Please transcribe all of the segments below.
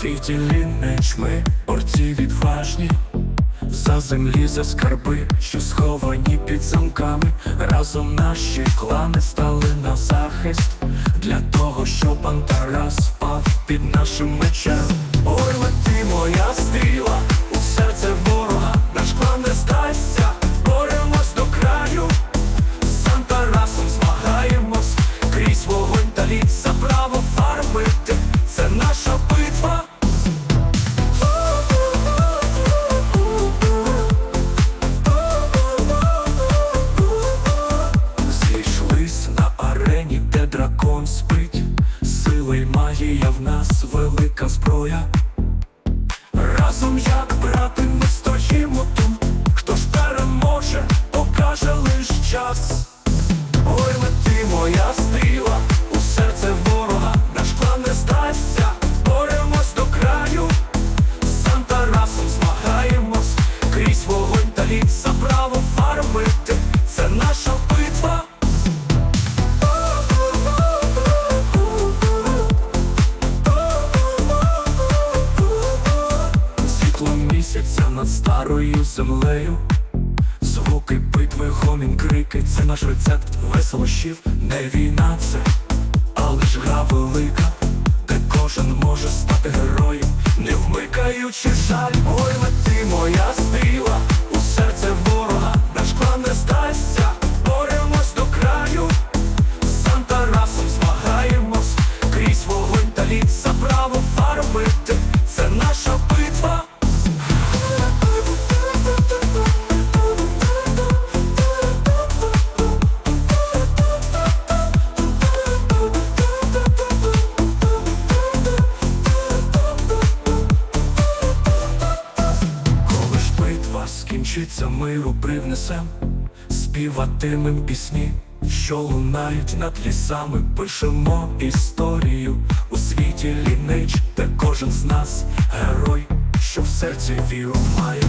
світі лінич ми, борці відважні, за землі за скарби, що сховані під замками. Разом наші клани стали на захист для того, щоб Антарас впав під нашим мечем. Старою землею. Звуки битви, гомін, крики, це наш рецепт веселощів, не війна це, але ж гра велика, де кожен може стати героєм, не вмикаючи жаль, ой, лети моя стріла, скінчиться, миру привнесем, співатимем пісні, що лунають над лісами, пишемо історію у світі лінич, де кожен з нас герой, що в серці віру має.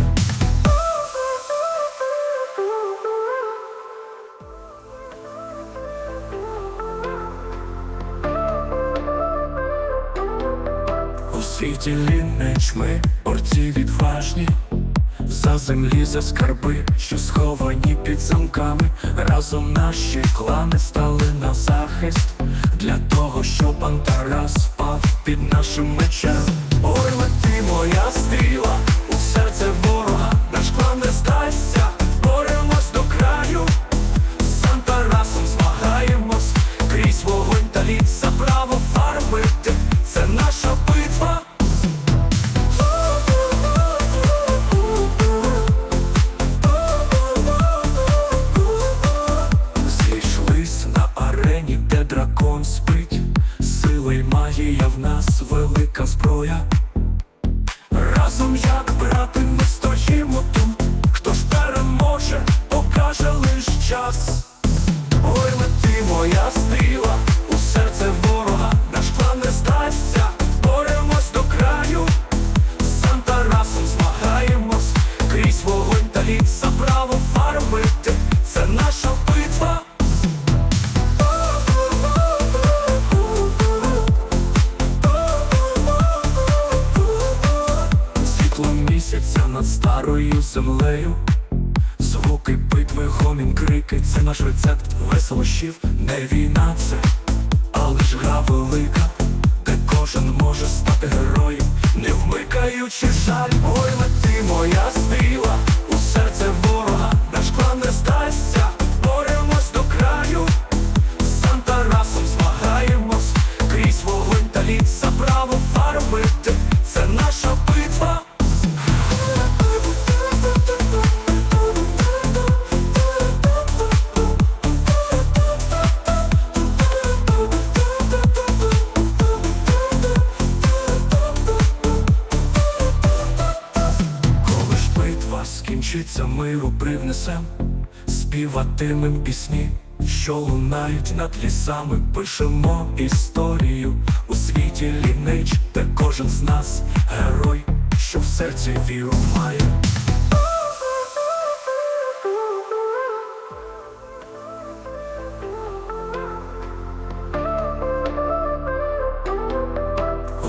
У світі лінич ми, борці відважні, за землі за скарби, що сховані під замками. Разом наші клани стали на захист для того, щоб Антарас впав під нашим мечем. Ой, лети моя стріла, Разом як брати ми стоїмо тут. Хто ж переможе, покаже лиш час. Ой, лети моя стріла, землею. Звуки битви, гомін, крики, це наш рецепт. Веселощів, не війна це, але ж гра велика, де кожен може стати героєм, не вмикаючи жаль, співатимем пісні, що лунають над лісами, пишемо історію. У світі лінич, де кожен з нас герой, що в серці віру має.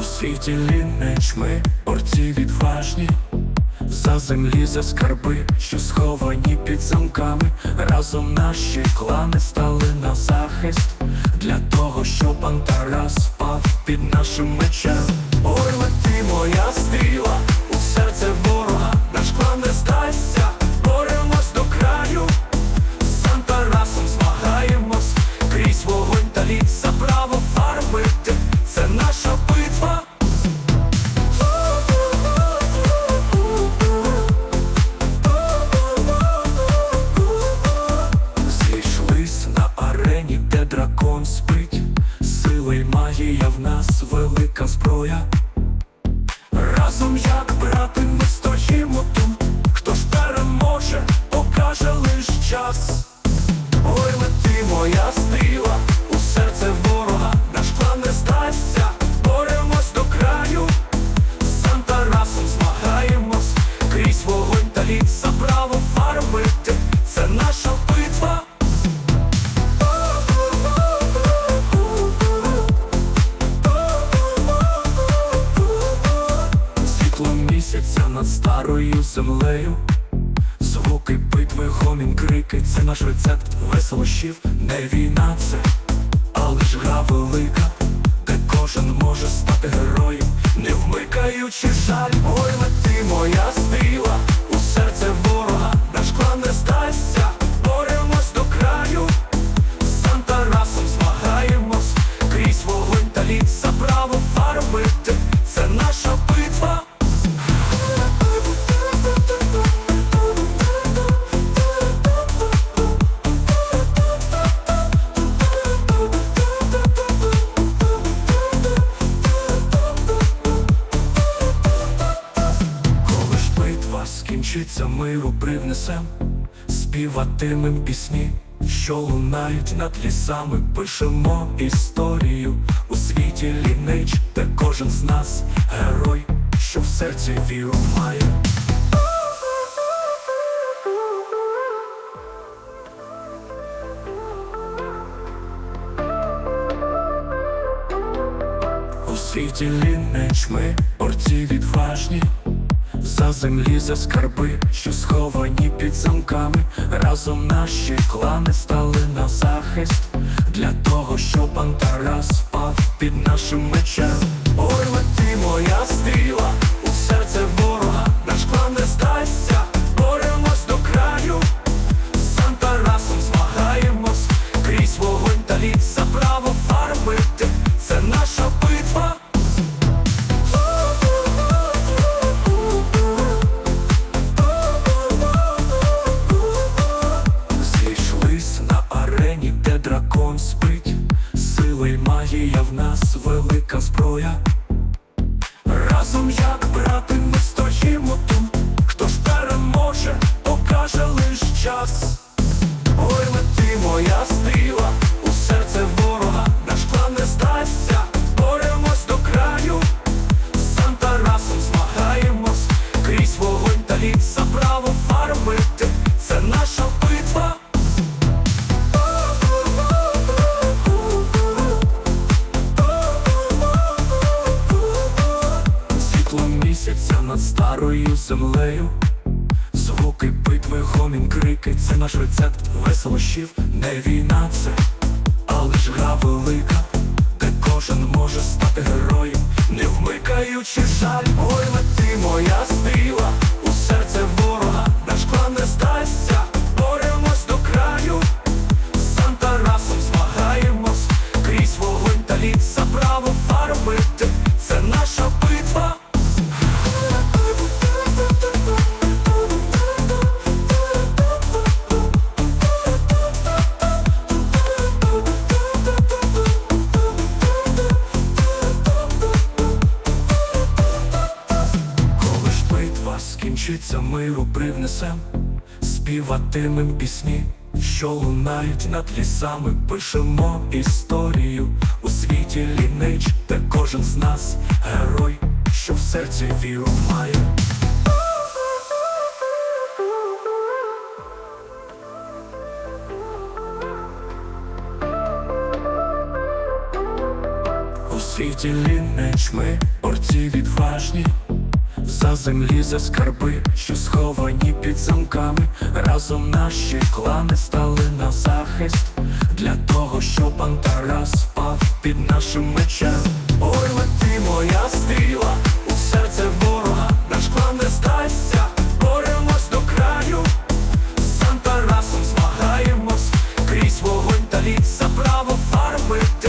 У світі лінич ми, борці відважні, за землі за скарби, що сховані під замками. Разом наші клани стали на захист для того, щоб Антарас впав під нашим мечем. Ой, лети моя стріла, де дракон спить. Сила й магія в нас велика зброя. Разом як брати ми землею. Звуки битви, гомін, крики, це наш рецепт. Веселощів, не війна це, а лиш гра велика, де кожен може стати героєм, не вмикаючи жаль, ой, лети моя стріла, у серце ворога, наш клан не здасться, боремось до краю, з Антарасом змагаємось, крізь вогонь та лід битва скінчиться, миру привнесем, співатимем пісні, що лунають над лісами, пишемо історію у світі лінич, де кожен з нас герой, що в серці віру має. У світі лінич ми, борці відважні, за землі за скарби, що сховані під замками. Разом наші клани стали на захист для того, щоб Антарас впав під нашим мечем. Ой, лети моя стріла, старою землею. Звуки битви, гомін, крики, це наш рецепт веселощів, не війна це, але ж гра велика, де кожен може стати героєм, не вмикаючи жаль, ой, лети моя стріла, скінчиться, миру привнесем, співатимем пісні, що лунають над лісами, пишемо історію у світі лінич, де кожен з нас герой, що в серці віру має. У всіх ділі нечми, борці відважні, за землі за скарби, що сховані під замками. Разом наші клани стали на захист для того, щоб Антарас впав під нашим мечем. Ой, лети моя стріла, у серце ворога, наш клан не здасться, боремось до краю. З Антарасом змагаємось крізь вогонь та лід за право фармити.